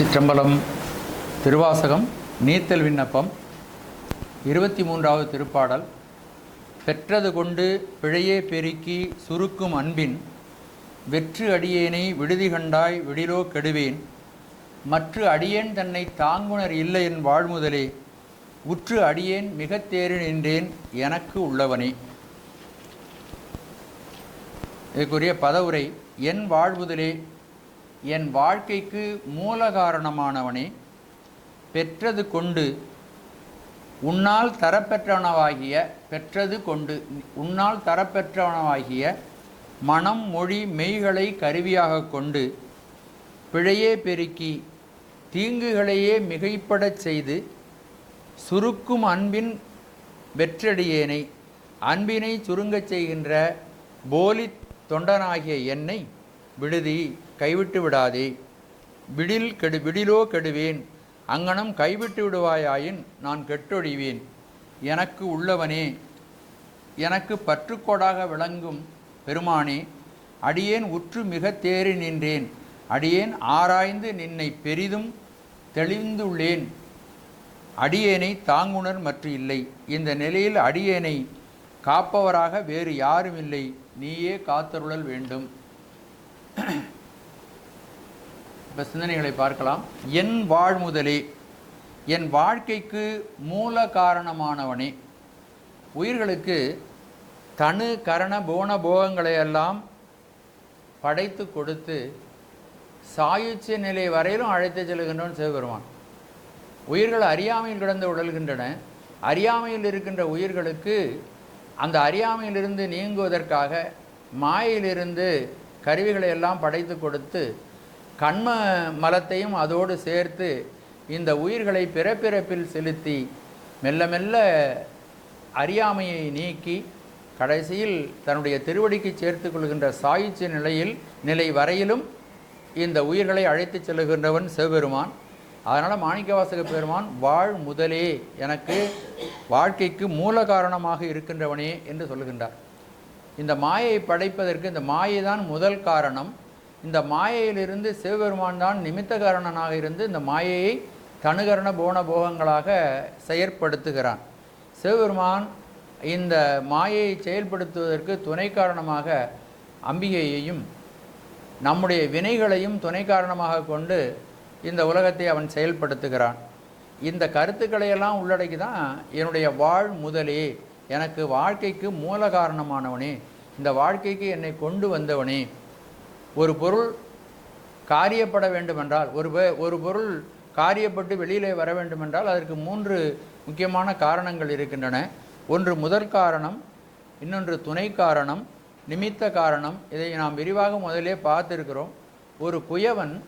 திருச்சிற்றம்பலம் திருவாசகம் நீத்தல் விண்ணப்பம் இருபத்தி மூன்றாவது திருப்பாடல் பெற்றது கொண்டு பிழையே பெருக்கி சுருக்கும் அன்பின் வெற்று அடியேனை விடுதி கண்டாய் விடிலோ கெடுவேன் மற்ற அடியேன் தன்னை தாங்குனர் இல்லை என் வாழ்முதலே உற்று அடியேன் மிகத் தேறி நின்றேன் எனக்கு உள்ளவனே. இதுக்குரிய பதவுரை என் வாழ்முதலே என் வாழ்க்கைக்கு மூல காரணமானவனே பெற்றது கொண்டு உன்னால் தரப்பெற்றவனவாகிய பெற்றது கொண்டு உன்னால் தரப்பெற்றவனவாகிய மனம் மொழி மெய்களை கருவியாக கொண்டு பிழையே பெருக்கி தீங்குகளையே மிகைப்படச் செய்து சுருக்கும் அன்பின் வெற்றடியேனை அன்பினை சுருங்கச் செய்கின்ற போலி தொண்டனாகிய என்னை விடுதி. கைவிட்டு விடாதே. விடில் கெடு விடிலோ கெடுவேன். அங்கனம் கைவிட்டு விடுவாயாயின் நான் கெட்டொழிவேன். எனக்கு உள்ளவனே எனக்கு பற்றுக்கோடாக விளங்கும் பெருமானே அடியேன் உற்று மிக தேறி நின்றேன். அடியேன் ஆராய்ந்து நின்னை பெரிதும் தெளிந்துள்ளேன். அடியேனை தாங்குணர் மற்ற இல்லை. இந்த நிலையில் அடியேனை காப்பவராக வேறு யாரும் இல்லை நீயே காத்தருளல் வேண்டும். இப்போ சிந்தனைகளை பார்க்கலாம். என் வாழ்முதலே என் வாழ்க்கைக்கு மூல காரணமானவனே. உயிர்களுக்கு தனு கரண போன போகங்களை எல்லாம் படைத்து கொடுத்து சாயுச்சிய நிலை வரையிலும் அழைத்து செல்கின்றவன் சிவபெருமான். உயிர்கள் அறியாமையில் கிடந்து உடல்கின்றன. அறியாமையில் இருக்கின்ற உயிர்களுக்கு அந்த அறியாமையிலிருந்து நீங்குவதற்காக மாயிலிருந்து கருவிகளை எல்லாம் படைத்து கொடுத்து கண்ம மலத்தையும் அதோடு சேர்த்து இந்த உயிர்களை பிறப்பிறப்பில் செலுத்தி மெல்ல மெல்ல அறியாமையை நீக்கி கடைசியில் தன்னுடைய திருவடிக்கு சேர்த்து கொள்கின்ற சாயுச்சிய நிலையில் நிலை வரையிலும் இந்த உயிர்களை அழைத்து செல்கின்றவன் சிவபெருமான். அதனால் மாணிக்கவாசக பெருமான் வாழ் முதலே எனக்கு வாழ்க்கைக்கு மூல காரணமாக இருக்கின்றவனே என்று சொல்லுகின்றார். இந்த மாயை படைப்பதற்கு இந்த மாயை தான் முதல் காரணம். இந்த மாயையிலிருந்து சிவபெருமான் தான் நிமித்த காரணனாக இருந்து இந்த மாயையை தனுகரண போன போகங்களாக செயற்படுத்துகிறான். சிவபெருமான் இந்த மாயையை செயல்படுத்துவதற்கு துணை காரணமாக அம்பிகையையும் நம்முடைய வினைகளையும் துணை காரணமாக கொண்டு இந்த உலகத்தை அவன் செயல்படுத்துகிறான். இந்த கருத்துக்களையெல்லாம் உள்ளடக்கி தான் என்னுடைய வாழ் முதலே எனக்கு வாழ்க்கைக்கு மூல காரணமானவனே இந்த வாழ்க்கைக்கு என்னை கொண்டு வந்தவனே ஒரு பொருள் காரியப்பட வேண்டுமென்றால் ஒரு ஒரு பொருள் காரியப்பட்டு வெளியிலே வர வேண்டுமென்றால் அதற்கு மூன்று முக்கியமான காரணங்கள் இருக்கின்றன. ஒன்று முதல் காரணம் இன்னொன்று துணை காரணம் நிமித்த காரணம். இதை நாம் விரிவாக முதலே பார்த்திருக்கிறோம். ஒரு குயவன்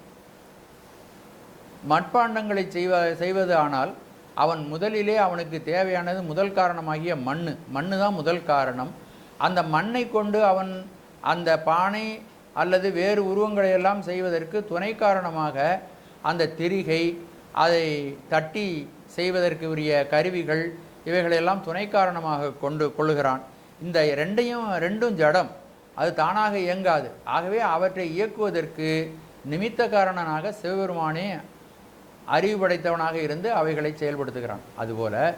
மட்பாண்டங்களை செய்வ செய்வது ஆனால் அவன் முதலிலே அவனுக்கு தேவையானது முதல் காரணமாகிய மண் மண்ணு. தான் முதல் காரணம். அந்த மண்ணை கொண்டு அவன் அந்த பானை அல்லது வேறு உருவங்களை எல்லாம் செய்வதற்கு துணை காரணமாக அந்த திரிகை அதை தட்டி செய்வதற்கு உரிய கருவிகள் இவைகளையெல்லாம் துணை காரணமாக கொண்டு கொள்ளுகிறான். இந்த ரெண்டையும் ரெண்டும் ஜடம். அது தானாக இயங்காது. ஆகவே அவற்றை இயக்குவதற்கு நிமித்த காரணனாக சிவபெருமானே அறிவு படைத்தவனாக இருந்து அவைகளை செயல்படுத்துகிறான். அதுபோல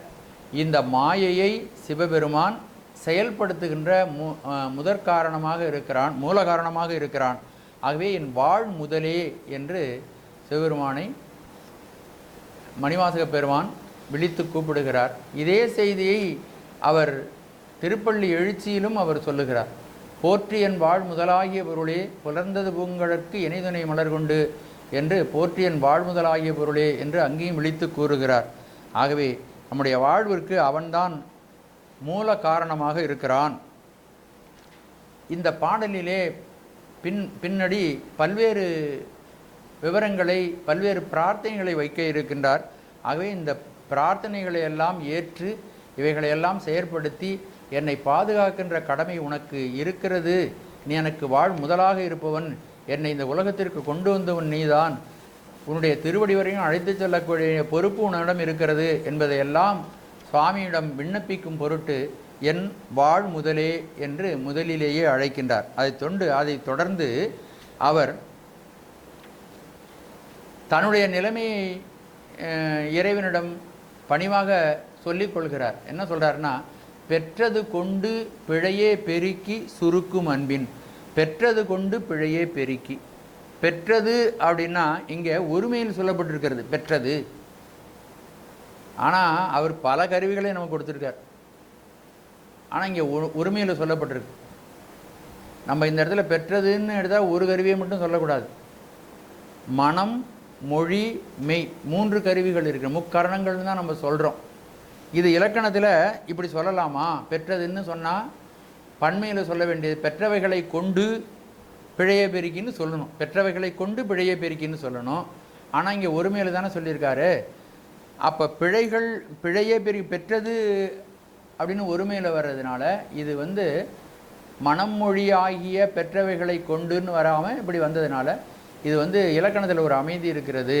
இந்த மாயையை சிவபெருமான் செயல்படுத்துகின்ற மு முதற்காரணமாக முதற் காரணமாக இருக்கிறான் மூல காரணமாக இருக்கிறான். ஆகவே என் வாழ் முதலே என்று சிவபெருமானை மணிவாசக பெருமான் விழித்து கூப்பிடுகிறார். இதே செய்தியை அவர் திருப்பள்ளி எழுச்சியிலும் அவர் சொல்லுகிறார். போற்றி என் வாழ் முதலாகிய பொருளே புலர்ந்தது பூங்கழற்கு இணைதுணை மலர் கொண்டு என்று போற்றி என் வாழ் முதலாகிய பொருளே என்று அங்கேயும் விழித்து கூறுகிறார். ஆகவே நம்முடைய வாழ்விற்கு அவன்தான் மூல காரணமாக இருக்கிறான். இந்த பாடலிலே பின் பின்னடி பல்வேறு விவரங்களை பல்வேறு பிரார்த்தனைகளை வைக்க இருக்கின்றார். ஆகவே இந்த பிரார்த்தனைகளை எல்லாம் ஏற்று இவைகளை எல்லாம் செயற்படுத்தி என்னை பாதுகாக்கின்ற கடமை உனக்கு இருக்கிறது. நீ எனக்கு வாழ் முதலாக இருப்பவன். என்னை இந்த உலகத்திற்கு கொண்டு வந்தவன் நீதான். உன்னுடைய திருவடி வரையும் அழைத்துச் செல்லக்கூடிய பொறுப்பு உன்னிடம் இருக்கிறது என்பதையெல்லாம் சுவாமியிடம் விண்ணப்பிக்கும் பொருட்டு என் வாழ் முதலே என்று முதலிலேயே அழைக்கின்றார். அதைத் தொண்டு அதைத் தொடர்ந்து அவர் தன்னுடைய நிலைமையை இறைவனிடம் பணிவாக சொல்லிக் கொள்கிறார். என்ன சொல்கிறாருன்னா பெற்றது கொண்டு பிழையே பெருக்கி சுருக்கும் அன்பின். பெற்றது கொண்டு பிழையே பெருக்கி. பெற்றது அப்படின்னா இங்கே ஒருமையில் சொல்லப்பட்டிருக்கிறது. பெற்றது. ஆனால் அவர் பல கருவிகளை நமக்கு கொடுத்துருக்கார். ஆனால் இங்கே உரிமையில் சொல்லப்பட்டிருக்கு. நம்ம இந்த இடத்துல பெற்றதுன்னு எடுத்தால் ஒரு கருவியை மட்டும் சொல்லக்கூடாது. மனம் மொழி மெய் மூன்று கருவிகள் இருக்கு முக்கரணங்கள்னு தான் நம்ம சொல்கிறோம் இது இலக்கணத்தில் இப்படி சொல்லலாமா? பெற்றதுன்னு சொன்னால் பன்மையில் சொல்ல வேண்டியது பெற்றவைகளை கொண்டு பிழைய பெருக்கின்னு சொல்லணும். பெற்றவைகளை கொண்டு பிழையை பெருக்கின்னு சொல்லணும். ஆனால் இங்கே ஒருமையில் தானே சொல்லியிருக்காரு. அப்போ பிழைகள் பிழையே பெரிய பெற்றது அப்படின்னு ஒருமையில் வர்றதுனால இது வந்து மனம் மொழி ஆகிய பெற்றவைகளை கொண்டுன்னு வராமல் இப்படி வந்ததுனால இது வந்து இலக்கணத்தில் ஒரு அமைதி இருக்கிறது.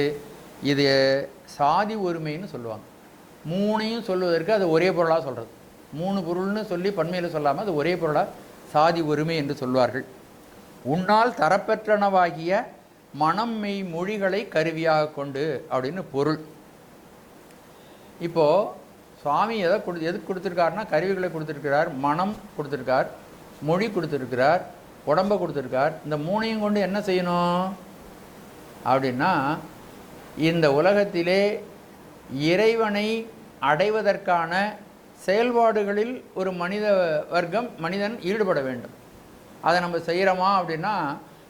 இது சாதி ஒருமைன்னு சொல்லுவாங்க. மூணையும் சொல்லுவதற்கு அது ஒரே பொருளாக சொல்கிறது மூணு பொருள்னு சொல்லி பன்மையில் சொல்லாமல் அது ஒரே பொருளாக சாதி ஒருமை என்று சொல்வார்கள். உன்னால் தரப்பெற்றனவாகிய மனம் மெய் மொழிகளை கருவியாக கொண்டு அப்படின்னு பொருள். இப்போது சுவாமி எதை கொடு எதுக்கு கொடுத்துருக்காருன்னா கருவிகளை கொடுத்துருக்கிறார் மனம் கொடுத்துருக்கார் மொழி கொடுத்துருக்கிறார் உடம்பை கொடுத்துருக்கார். இந்த மூணையும் கொண்டு என்ன செய்யணும்? அப்படின்னா இந்த உலகத்திலே இறைவனை அடைவதற்கான செயல்பாடுகளில் ஒரு மனித வர்க்கம் மனிதன் ஈடுபட வேண்டும். அதை நம்ம செய்கிறோமா அப்படின்னா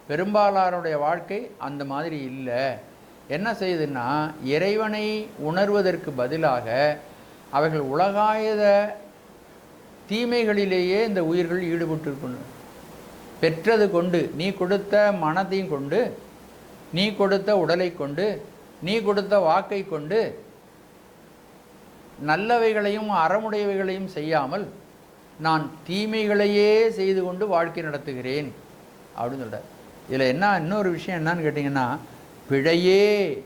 பெரும்பாலாருடைய வாழ்க்கை அந்த மாதிரி இல்லை. என்ன செய்யுதுன்னா இறைவனை உணர்வதற்கு பதிலாக அவைகள் உலகாயுத தீமைகளிலேயே இந்த உயிர்கள் ஈடுபட்டிருக்கணும் பெற்றது கொண்டு நீ கொடுத்த மனத்தையும் கொண்டு நீ கொடுத்த உடலை கொண்டு நீ கொடுத்த வாக்கை கொண்டு நல்லவைகளையும் அறமுடையவைகளையும் செய்யாமல் நான் தீமைகளையே செய்து கொண்டு வாழ்க்கை நடத்துகிறேன். அப்படின்னு சொல்கிறார் இதில் என்ன இன்னொரு விஷயம் என்னன்னு கேட்டிங்கன்னா பிழையே.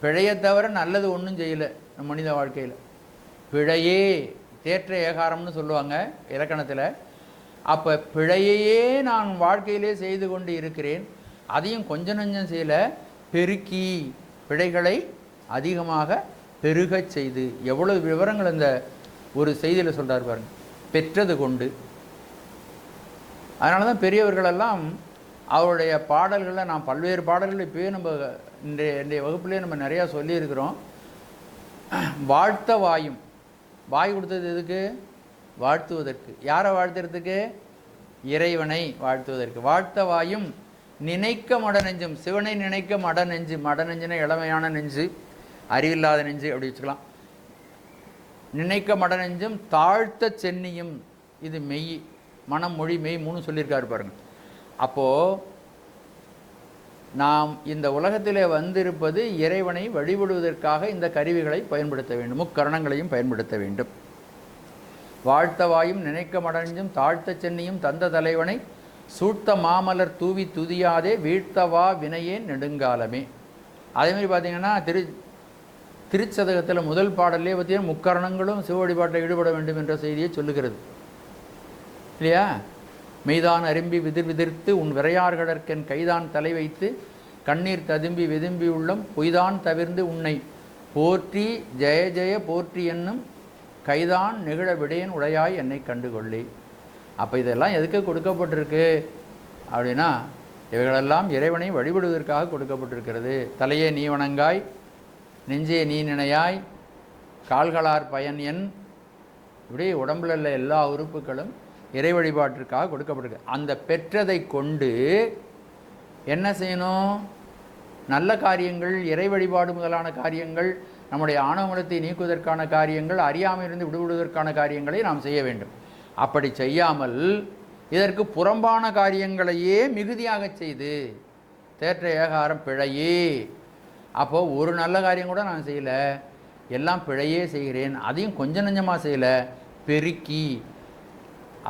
பிழையை தவிர நல்லது ஒன்றும் செய்யலை மனித வாழ்க்கையில். பிழையே. தேற்ற ஏகாரம்னு சொல்லுவாங்க இலக்கணத்தில். அப்போ பிழையையே நான் வாழ்க்கையிலே செய்து கொண்டு இருக்கிறேன். அதையும் கொஞ்சம் நஞ்சம் செய்யலை பெருக்கி பிழைகளை அதிகமாக பெருகச் செய்து. எவ்வளவு விவரங்கள் இந்த ஒரு செய்தியில் சொல்கிறார் பாருங்க. பெற்றது கொண்டு. அதனால தான் பெரியவர்களெல்லாம் அவருடைய பாடல்களை நான் பல்வேறு பாடல்கள் இப்போயே நம்ம இன்றைய இன்றைய வகுப்புலேயே நம்ம நிறையா சொல்லியிருக்கிறோம். வாழ்த்த வாயும். வாய் கொடுத்தது எதுக்கு? வாழ்த்துவதற்கு. யாரை வாழ்த்துறதுக்கு? இறைவனை வாழ்த்துவதற்கு. வாழ்த்த வாயும். நினைக்க மட நெஞ்சும். சிவனை நினைக்க மட நெஞ்சு. மட நெஞ்சுனா இளமையான நெஞ்சு. அறிவில்லாத நெஞ்சு அப்படி வச்சுக்கலாம். நினைக்க மட நெஞ்சும் தாழ்த்த சென்னியும். இது மெய் மனம் மொழி மெய் மூணு சொல்லியிருக்காரு பாருங்கள் அப்போது நாம் இந்த உலகத்திலே வந்திருப்பது இறைவனை வழிபடுவதற்காக இந்த கருவிகளை பயன்படுத்த வேண்டும். முக்கரணங்களையும் பயன்படுத்த வேண்டும். வாழ்த்தவாயும் நினைக்க மடஞ்சும் தாழ்த்த சென்னியும் தந்த தலைவனை சூழ்த்த மாமலர் தூவி துதியாதே வீழ்த்தவா வினையேன் நெடுங்காலமே. அதேமாதிரி பார்த்திங்கன்னா பார்த்தீங்கன்னா திரு திருச்சதகத்தில் முதல் பாடல்லே பார்த்தீங்கன்னா முக்கரணங்களும் சிவ வழிபாட்டில் ஈடுபட வேண்டும் என்ற செய்தியை சொல்லுகிறது. இல்லையா? மெய்தான் அரும்பி விதிர் விதிர்த்து உன் விரையார்கடற்கென் கைதான் தலை வைத்து கண்ணீர் ததும்பி விதும்பி உள்ளம் பொய்தான் தவிர்ந்து உன்னை. போற்றி ஜெய ஜெய போற்றி என்னும் கைதான் நிகழ விடையன் உடையாய் என்னை கண்டுகொள்ளி. அப்போ இதெல்லாம் எதுக்கு கொடுக்கப்பட்டிருக்கு? அப்படின்னா இவைகளெல்லாம் இறைவனை வழிபடுவதற்காக கொடுக்கப்பட்டிருக்கிறது. தலையே நீ வணங்காய் நெஞ்சே நீ நினையாய் கால்களார் பயன் என். இப்படி உடம்புல உள்ள எல்லா உறுப்புகளும் இறை வழிபாட்டிற்காக கொடுக்கப்பட்டிருக்கு அந்த பெற்றதை கொண்டு என்ன செய்யணும்? நல்ல காரியங்கள் இறை வழிபாடு முதலான காரியங்கள் நம்முடைய ஆணவமலத்தை நீக்குவதற்கான காரியங்கள் அறியாமையிலிருந்து விடுவிடுவதற்கான காரியங்களை நாம் செய்ய வேண்டும். அப்படி செய்யாமல் இதற்கு புறம்பான காரியங்களையே மிகுதியாகச் செய்து தேற்ற ஏகாரம் பிழையே. அப்போது ஒரு நல்ல காரியம் கூட நான் செய்யலை. எல்லாம் பிழையே செய்கிறேன். அதையும் கொஞ்சம் நஞ்சமாக செய்யலை. பெருக்கி.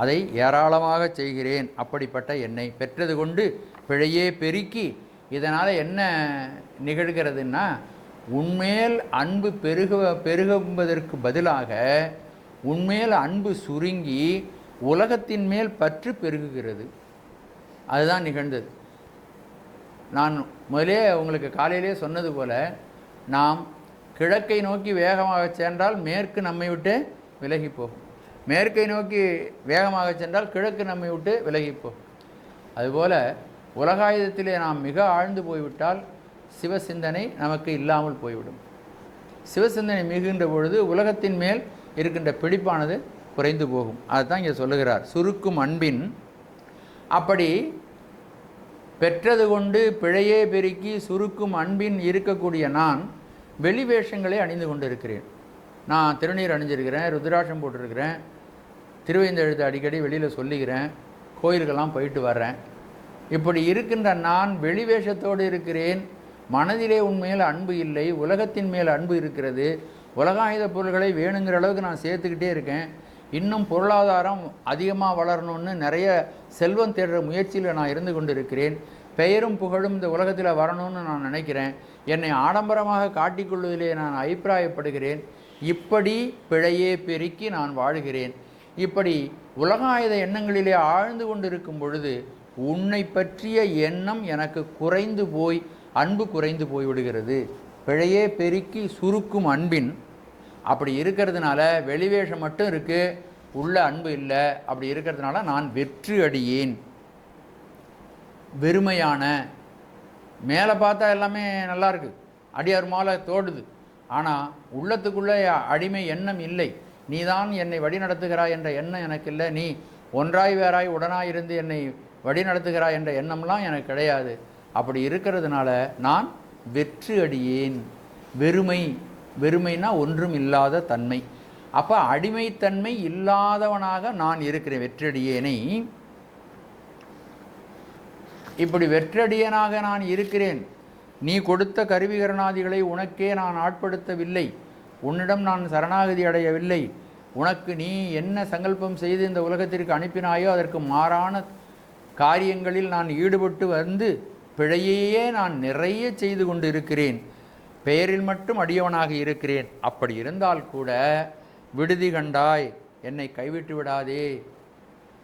அதை ஏராளமாக செய்கிறேன். அப்படிப்பட்ட என்னை பெற்றது கொண்டு பிழையே பெருக்கி இதனால் என்ன நிகழ்கிறதுன்னா உன்மேல் அன்பு பெருக பெருகுவதற்கு பதிலாக உண்மேல் அன்பு சுருங்கி உலகத்தின் மேல் பற்று பெருகுகிறது. அதுதான் நிகழ்ந்தது. நான் முதலே உங்களுக்கு காலையிலே சொன்னது போல நாம் கிழக்கை நோக்கி வேகமாக சென்றால் மேற்கு நம்மை விட்டு விலகி போகும். மேற்கை நோக்கி வேகமாக சென்றால் கிழக்கு நம்மை விட்டு விலகிப்போம். அதுபோல் உலகாயுதத்திலே நாம் மிக ஆழ்ந்து போய்விட்டால் சிவசிந்தனை நமக்கு இல்லாமல் போய்விடும். சிவசிந்தனை மிகுகின்ற பொழுது உலகத்தின் மேல் இருக்கின்ற பிடிப்பானது குறைந்து போகும். அதுதான் இங்கே சொல்லுகிறார். சுருக்கும் அன்பின் அப்படி பெற்றது கொண்டு பிழையே பெருக்கி சுருக்கும் அன்பின் இருக்கக்கூடிய நான் வெளி வேஷங்களை அணிந்து கொண்டிருக்கிறேன். நான் திருநீர் அணிஞ்சிருக்கிறேன் ருத்ராட்சம் போட்டிருக்கிறேன் திருவேந்தெழுத்து அடிக்கடி வெளியில் சொல்லிக்கிறேன் கோயிலுக்கெல்லாம் போயிட்டு வர்றேன். இப்படி இருக்கின்ற நான் வெளி வேஷத்தோடு இருக்கிறேன் மனதிலே உண்மையில் அன்பு இல்லை உலகத்தின் மேல் அன்பு இருக்கிறது உலகாயுத பொருள்களை வேணுங்கிற அளவுக்கு நான் சேர்த்துக்கிட்டே இருக்கேன். இன்னும் பொருளாதாரம் அதிகமாக வளரணும்னு நிறைய செல்வம் தேடுற முயற்சியில் நான் இருந்து கொண்டு இருக்கிறேன் பெயரும் புகழும் இந்த உலகத்தில் வரணும்னு நான் நினைக்கிறேன். என்னை ஆடம்பரமாக காட்டிக்கொள்வதிலே நான் அபிப்பிராயப்படுகிறேன். இப்படி பிழையே பெருக்கி நான் வாழுகிறேன். இப்படி உலகாயுத எண்ணங்களிலே ஆழ்ந்து கொண்டிருக்கும் பொழுது உன்னை பற்றிய எண்ணம் எனக்கு குறைந்து போய் அன்பு குறைந்து போய்விடுகிறது. பிழையே பெருக்கி சுருக்கும் அன்பின். அப்படி இருக்கிறதுனால வெளிவேஷம் மட்டும் இருக்கு உள்ள அன்பு இல்லை. அப்படி இருக்கிறதுனால நான் வெற்று அடியேன். வெறுமையான மேலே பார்த்தா எல்லாமே நல்லா இருக்கு. அடியார் மாலை தோடுது. ஆனால் உள்ளத்துக்குள்ளே அடிமை எண்ணம் இல்லை. நீதான் என்னை வழிநடத்துகிறாய் என்ற எண்ணம் எனக்கு இல்லை நீ ஒன்றாய் வேறாய் உடனாய் இருந்து என்னை வழிநடத்துகிறாய் என்ற எண்ணம்லாம் எனக்கு கிடையாது. அப்படி இருக்கிறதுனால நான் வெற்று அடியேன். வெறுமை வெறுமைனா ஒன்றும் இல்லாத தன்மை. அப்போ அடிமைத்தன்மை இல்லாதவனாக நான் இருக்கிறேன். வெற்றடியேனை. இப்படி வெற்றடியனாக நான் இருக்கிறேன். நீ கொடுத்த கருவிகரணாதிகளை உனக்கே நான் ஆட்படுத்தவில்லை. உன்னிடம் நான் சரணாகதி அடையவில்லை. உனக்கு நீ என்ன சங்கல்பம் செய்து இந்த உலகத்திற்கு அனுப்பினாயோ அதற்கு மாறான காரியங்களில் நான் ஈடுபட்டு வந்து பிழையையே நான் நிறைய செய்து கொண்டு இருக்கிறேன் பெயரில் மட்டும் அடியவனாக இருக்கிறேன். அப்படி இருந்தால் கூட விடுதி கண்டாய். என்னை கைவிட்டு விடாதே.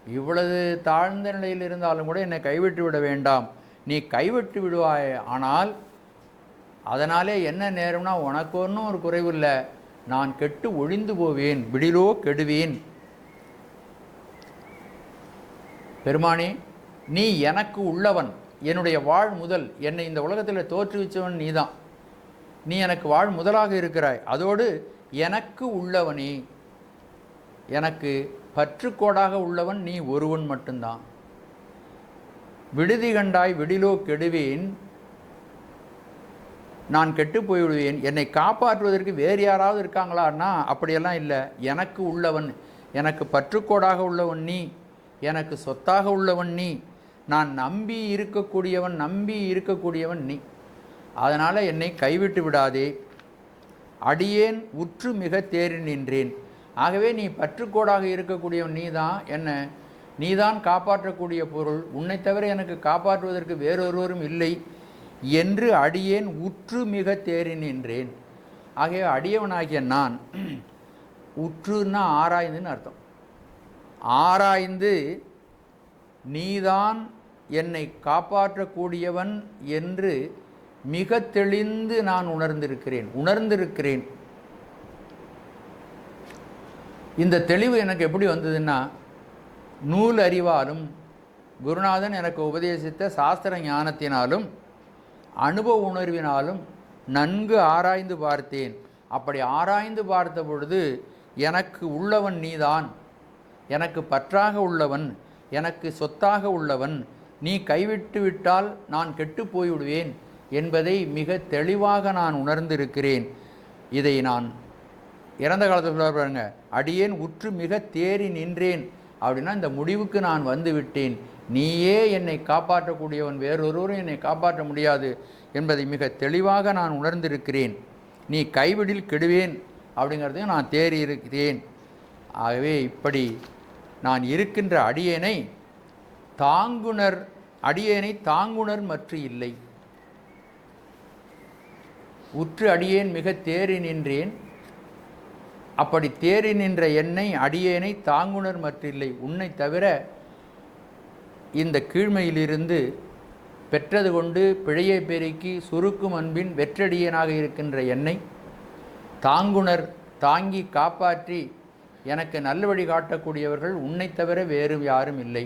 இவ்வளவு தாழ்ந்த நிலையில் இருந்தாலும் கூட என்னை கைவிட்டு விட வேண்டாம். நீ கைவிட்டு விடுவாய். ஆனால் அதனாலே என்ன நேரம்னா உனக்கு ஒன்றும் ஒரு குறைவில்லை நான் கெட்டு ஒழிந்து போவேன். விடிலோ கெடுவேன். பெருமானே நீ எனக்கு உள்ளவன். என்னுடைய வாழ் முதல். என்னை இந்த உலகத்தில் தோற்றுவிச்சவன் நீதான். நீ எனக்கு வாழ் முதலாக இருக்கிறாய். அதோடு எனக்கு உள்ளவனே. எனக்கு பற்றுக்கோடாக உள்ளவன் நீ ஒருவன் மட்டும்தான். விடுதி கண்டாய் விடிலோ கெடுவேன். நான் கெட்டு போய்விடுவேன் என்னை காப்பாற்றுவதற்கு வேறு யாராவது இருக்காங்களான்னா அப்படியெல்லாம் இல்லை. எனக்கு உள்ளவன் எனக்கு பற்றுக்கோடாக உள்ளவன் நீ எனக்கு சொத்தாக உள்ளவன் நீ நான் நம்பி இருக்கக்கூடியவன் நம்பி இருக்கக்கூடியவன் நீ. அதனால் என்னை கைவிட்டு விடாதே. அடியேன் உற்று மிக தேறி நின்றேன். ஆகவே நீ பற்றுக்கோடாக இருக்கக்கூடியவன் நீ தான் என்ன? நீதான் காப்பாற்றக்கூடிய பொருள். உன்னை தவிர எனக்கு காப்பாற்றுவதற்கு வேறொருவரும் இல்லை. என்று அடியேன் உற்று மிக தேறி நின்றேன். ஆகவே அடியவனாகிய நான் உற்றுன்னா ஆராய்ந்துன்னு அர்த்தம். ஆராய்ந்து நீதான் என்னை காப்பாற்றக்கூடியவன் என்று மிக தெளிந்து நான் உணர்ந்திருக்கிறேன். உணர்ந்திருக்கிறேன். இந்த தெளிவு எனக்கு எப்படி வந்ததுன்னா நூல் அறிவாலும் குருநாதன் எனக்கு உபதேசித்த சாஸ்திர ஞானத்தினாலும் அனுபவ உணர்வினாலும் நன்கு ஆராய்ந்து பார்த்தேன். அப்படி ஆராய்ந்து பார்த்த பொழுது எனக்கு உள்ளவன் நீதான். எனக்கு பற்றாக உள்ளவன் எனக்கு சொத்தாக உள்ளவன் நீ கைவிட்டு விட்டால் நான் கெட்டு போய்விடுவேன் என்பதை மிக தெளிவாக நான் உணர்ந்திருக்கிறேன். இதை நான் இறந்த காலத்தில் சொல்ல பாருங்க அடியேன் உற்று மிக தேறி நின்றேன். அப்படின்னா இந்த முடிவுக்கு நான் வந்துவிட்டேன் நீயே என்னை காப்பாற்றக்கூடியவன் வேறொருவரும் என்னை காப்பாற்ற முடியாது என்பதை மிக தெளிவாக நான் உணர்ந்திருக்கிறேன். நீ கைவிடில் கெடுவேன் அப்படிங்கிறதையும் நான் தேறி இருக்கிறேன் ஆகவே இப்படி நான் இருக்கின்ற அடியேனை தாங்குனர் அடியேனை தாங்குனர் மற்ற இல்லை. உற்று அடியேன் மிக தேறி நின்றேன். அப்படி தேறி நின்ற என்னை அடியேனை தாங்குனர் மற்றில்லை உன்னை தவிர இந்த கீழ்மையிலிருந்து பெற்றது கொண்டு பிழையை பெருக்கி சுருக்கும் அன்பின் வெற்றடியனாக இருக்கின்ற என்னை தாங்குணர் தாங்கி காப்பாற்றி எனக்கு நல்ல வழி காட்டக்கூடியவர்கள் உன்னை தவிர வேறு யாரும் இல்லை.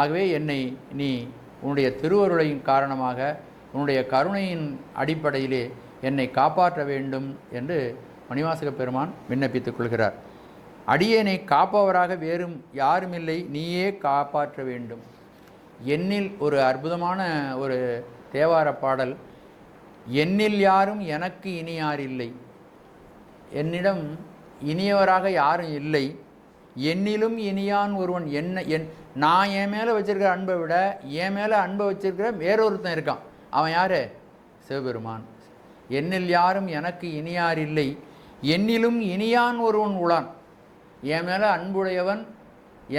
ஆகவே என்னை நீ உன்னுடைய திருவருளையின் காரணமாக உன்னுடைய கருணையின் அடிப்படையிலே என்னை காப்பாற்ற வேண்டும் என்று மணிவாசக பெருமான் விண்ணப்பித்துக் கொள்கிறார். அடியேனை காப்பவராக வேறும் யாரும் இல்லை நீயே காப்பாற்ற வேண்டும். என்னில் ஒரு அற்புதமான ஒரு தேவார பாடல் என்னில் யாரும் எனக்கு இனி யார் இல்லை? என்னிடம் இனியவராக யாரும் இல்லை. என்னிலும் இனியான் ஒருவன் என்ன என் நான் என் மேலே வச்சிருக்கிற அன்பை விட என் மேலே அன்பை வச்சிருக்கிற வேறொருத்தன் இருக்கான். அவன் யார்? சிவபெருமான். என்னில் யாரும் எனக்கு இனியார் இல்லை? என்னிலும் இனியான் ஒருவன் உளான் என் மேலே அன்புடையவன்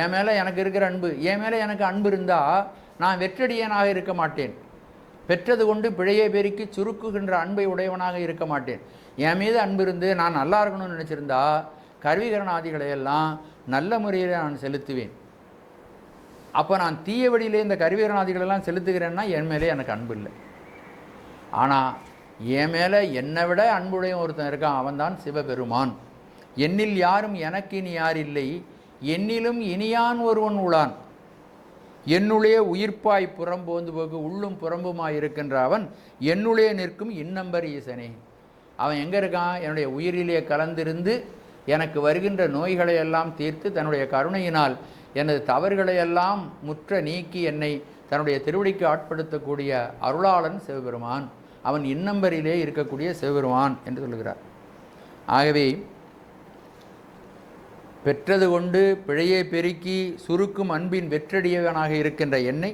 என் மேலே எனக்கு இருக்கிற அன்பு என் மேலே எனக்கு அன்பு இருந்தால் நான் வெற்றடியனாக இருக்க மாட்டேன். பெற்றது கொண்டு பிழையை பெருக்கி சுருக்குகின்ற அன்பை உடையவனாக இருக்க மாட்டேன். என் மீது அன்பு இருந்து நான் நல்லா இருக்கணும்னு நினச்சிருந்தா கருவிகரணாதிகளை எல்லாம் நல்ல முறையில் நான் செலுத்துவேன். அப்போ நான் தீய வழியிலே இந்த கருவிகரணாதிகளெல்லாம் செலுத்துகிறேன்னா என் மேலே எனக்கு அன்பு இல்லை. ஆனால் என் மேலே என்னை விட அன்புடைய ஒருத்தன் இருக்கான் அவன்தான் சிவபெருமான். என்னில் யாரும் எனக்கு இனி யார் இல்லை? என்னிலும் இனியான் ஒருவன் உளான் என்னுடைய உயிர்ப்பாய் புறம்போந்து போகு உள்ளும் புறம்புமாய் இருக்கின்ற அவன் என்னுடைய நிற்கும் இன்னம்பர் ஈசனே. அவன் எங்கே இருக்கான்? என்னுடைய உயிரிலே கலந்திருந்து எனக்கு வருகின்ற நோய்களை எல்லாம் தீர்த்து தன்னுடைய கருணையினால் எனது தவறுகளை எல்லாம் முற்ற நீக்கி என்னை தன்னுடைய திருவடிக்கு ஆட்படுத்தக்கூடிய அருளாளன் சிவபெருமான். அவன் இன்னம்பரிலே இருக்கக்கூடிய சிவபெருமான் என்று சொல்லுகிறார் ஆகவே பெற்றது கொண்டு பிழையை பெருக்கி சுருக்கும் அன்பின் வெற்றடியவனாக இருக்கின்ற என்னை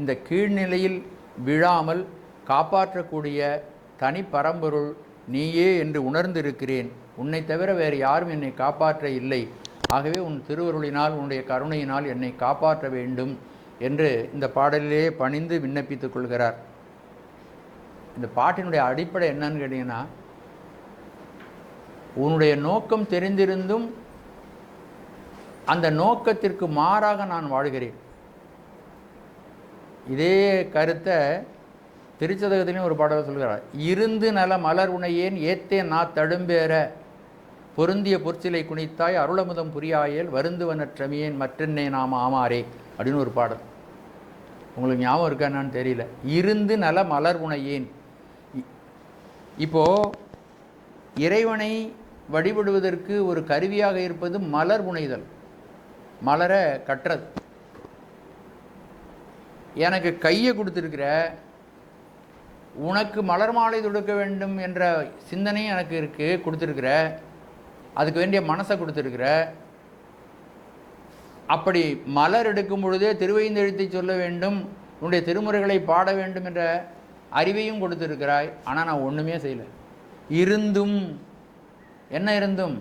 இந்த கீழ்நிலையில் விழாமல் காப்பாற்றக்கூடிய தனி பரம்பொருள் நீயே என்று உணர்ந்திருக்கிறேன். உன்னை தவிர வேறு யாரும் என்னை காப்பாற்ற இல்லை. ஆகவே உன் திருவருளினால் உன்னுடைய கருணையினால் என்னை காப்பாற்ற வேண்டும் என்று இந்த பாடலிலே பணிந்து விண்ணப்பித்துக் கொள்கிறார். இந்த பாட்டினுடைய அடிப்படை என்னன்னு கேட்டிங்கன்னா உன்னுடைய நோக்கம் தெரிந்திருந்தும் அந்த நோக்கத்திற்கு மாறாக நான் வாழ்கிறேன். இதே கருத்தை திருச்சதகத்திலையும் ஒரு பாடலை சொல்கிறார். இருந்து நல மலர் உனையேன் ஏத்தேன் நா தடும்பேற. பொருந்திய பொற்சிலை குனித்தாய் அருளமுதம் புரியாயேல் வருந்துவனற்றமியேன் மற்றென்னே நாம ஆமாரே அப்படின்னு ஒரு பாடல். உங்களுக்கு ஞாபகம் இருக்கா என்னன்னு தெரியல. இருந்து நல மலர் உனையேன். இப்போது இப்போ இறைவனை வழிபடுவதற்கு ஒரு கருவியாக இருப்பது மலர் உணைதல் மலரை கட்டுறது. எனக்கு கையை கொடுத்துருக்கிற உனக்கு மலர் மாலை தொடுக்க வேண்டும் என்ற சிந்தனையும் எனக்கு இருக்குது கொடுத்துருக்குற அதுக்கு வேண்டிய மனசை கொடுத்துருக்குற. அப்படி மலர் எடுக்கும் பொழுதே திருவைந்தெழுத்தை சொல்ல வேண்டும் உன்னுடைய திருமுறைகளை பாட வேண்டும் என்ற அறிவையும் கொடுத்துருக்கிறாய். ஆனால் நான் ஒன்றுமே செய்யலை. இருந்தும் என்ன இருந்தும்?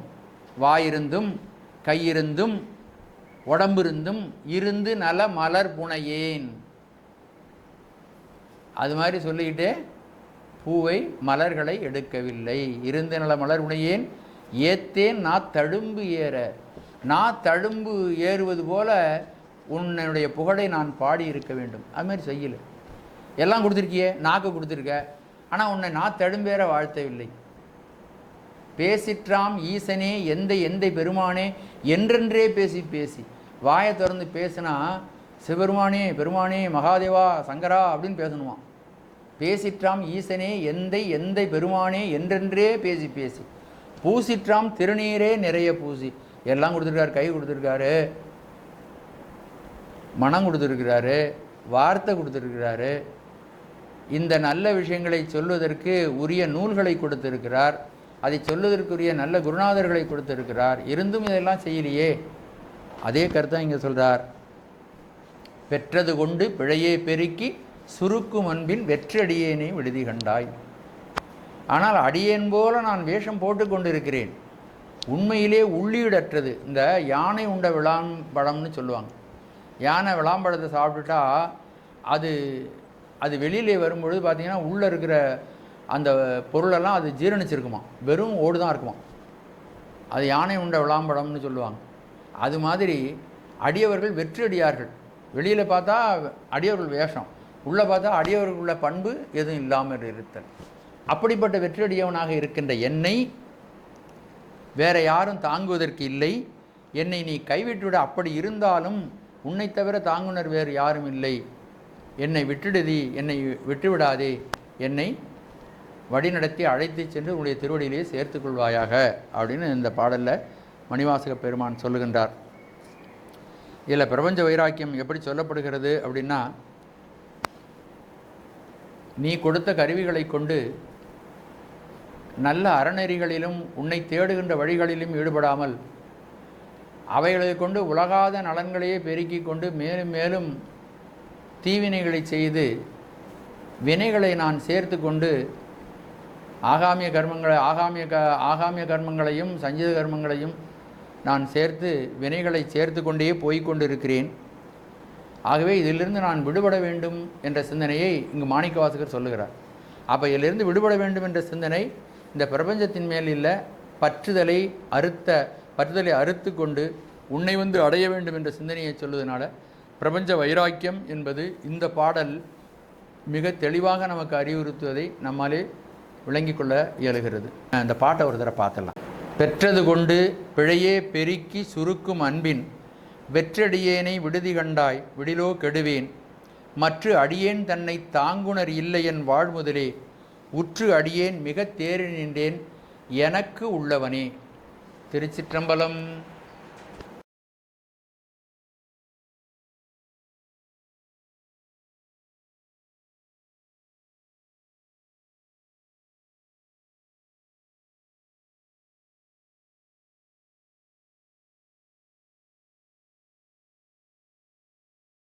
வாயிருந்தும் கையிருந்தும் உடம்பிருந்தும் இருந்து நல மலர் புனையேன். அது மாதிரி சொல்லிக்கிட்டே பூவை மலர்களை எடுக்கவில்லை. இருந்த நல மலர் புனையேன். ஏத்தேன் நான் தழும்பு ஏற. நான் தழும்பு ஏறுவது போல உன்னுடைய புகழை நான் பாடி இருக்க வேண்டும். அது மாதிரி செய்யலை. எல்லாம் கொடுத்துருக்கியே நாக்கு கொடுத்துருக்க. ஆனால் உன்னை நான் தழும்பேற வாழ்த்தவில்லை. பேசிற்றாம் ஈசனே எந்த எந்த பெருமானே என்றென்றே பேசி பேசி. வாயை திறந்து பேசினா சிவபெருமானே பெருமானே மகாதேவா சங்கரா அப்படின்னு பேசணுமா? பேசிற்றாம் ஈசனே எந்தை எந்தை பெருமானே என்றென்றே பேசி பேசி. பூசிற்றாம் திருநீரே நிறைய பூசி. எல்லாம் கொடுத்துருக்காரு கை கொடுத்துருக்காரு. மனம் கொடுத்துருக்கிறாரு. வார்த்தை கொடுத்துருக்கிறாரு. இந்த நல்ல விஷயங்களை சொல்வதற்கு உரிய நூல்களை கொடுத்திருக்கிறார். அதை சொல்வதற்குரிய நல்ல குருநாதர்களை கொடுத்திருக்கிறார். இருந்தும் இதெல்லாம் செய்யலையே. அதே கருத்தை இங்கே சொல்கிறார் பெற்றது கொண்டு பிழையை பெருக்கி சுருக்கும் அன்பின் வெற்றடியேனையும் விடுதி கண்டாய். ஆனால் அடியேன் போல நான் வேஷம் போட்டு கொண்டிருக்கிறேன். உண்மையிலே உள்ளீடற்றது. இந்த யானை உண்ட விளாம்பழம்னு சொல்லுவாங்க. யானை விளாம்பழத்தை சாப்பிட்டுட்டா அது அது வெளியிலே வரும்பொழுது பார்த்திங்கன்னா உள்ளே இருக்கிற அந்த பொருளெல்லாம் அது ஜீரணிச்சிருக்குமா வெறும் ஓடு தான் இருக்குமா அது யானை உண்ட விளாம்பழம்னு சொல்லுவாங்க. அது மாதிரி அடியவர்கள் வெற்றி அடியார்கள் வெளியில் பார்த்தா அடியவர்கள் வேஷம். உள்ளே பார்த்தா அடியவர்களுள்ள பண்பு எதுவும் இல்லாமல் இருத்தல். அப்படிப்பட்ட வெற்றியடியவனாக இருக்கின்ற என்னை வேற யாரும் தாங்குவதற்கு இல்லை. என்னை நீ கைவிட்டுவிட. அப்படி இருந்தாலும் உன்னை தவிர தாங்குனர் வேறு யாரும் இல்லை. என்னை விட்டுடுதி. என்னை விட்டுவிடாதே. என்னை வழிநடத்தி அழைத்து சென்று உன்னுடைய திருவடியிலேயே சேர்த்துக்கொள்வாயாக அப்படின்னு இந்த பாடலில் மணிவாசக பெருமான் சொல்லுகின்றார். இதில் பிரபஞ்ச வைராக்கியம் எப்படி சொல்லப்படுகிறது அப்படின்னா நீ கொடுத்த கருவிகளை கொண்டு நல்ல அறநெறிகளிலும் உன்னை தேடுகின்ற வழிகளிலும் ஈடுபடாமல் அவைகளை கொண்டு உலகாத நலன்களையே பெருக்கி கொண்டு மேலும் மேலும் தீவினைகளை செய்து வினைகளை நான் சேர்த்து கொண்டு ஆகாமிய கர்மங்களை ஆகாமிய க ஆகாமிய கர்மங்களையும் சஞ்சீத கர்மங்களையும் நான் சேர்த்து வினைகளை சேர்த்து கொண்டே போய்கொண்டிருக்கிறேன் ஆகவே இதிலிருந்து நான் விடுபட வேண்டும் என்ற சிந்தனையை இங்கு மாணிக்கவாசகர் சொல்லுகிறார். அப்போ இதிலிருந்து விடுபட வேண்டும் என்ற சிந்தனை இந்த பிரபஞ்சத்தின் மேல் இல்லை பற்றுதலை அறுத்த பற்றுதலை அறுத்து கொண்டு உன்னை வந்து அடைய வேண்டும் என்ற சிந்தனையை சொல்வதனால பிரபஞ்ச வைராக்கியம் என்பது இந்த பாடல் மிக தெளிவாக நமக்கு அறிவுறுத்துவதை நம்மாலே விளங்கிக் கொள்ள இயலுகிறது. அந்த பாட்டை ஒரு தடவை பார்த்துடலாம். பெற்றது கொண்டு பிழையே பெருக்கி சுருக்கும் அன்பின் வெற்றடியேனை விடுதி கண்டாய் விடிலோ கெடுவேன். மற்ற அடியேன் தன்னை தாங்குனர் இல்லையன் வாழ்முதலே உற்று அடியேன் மிக தேறி நின்றேன் எனக்கு உள்ளவனே. திருச்சிற்றம்பலம்.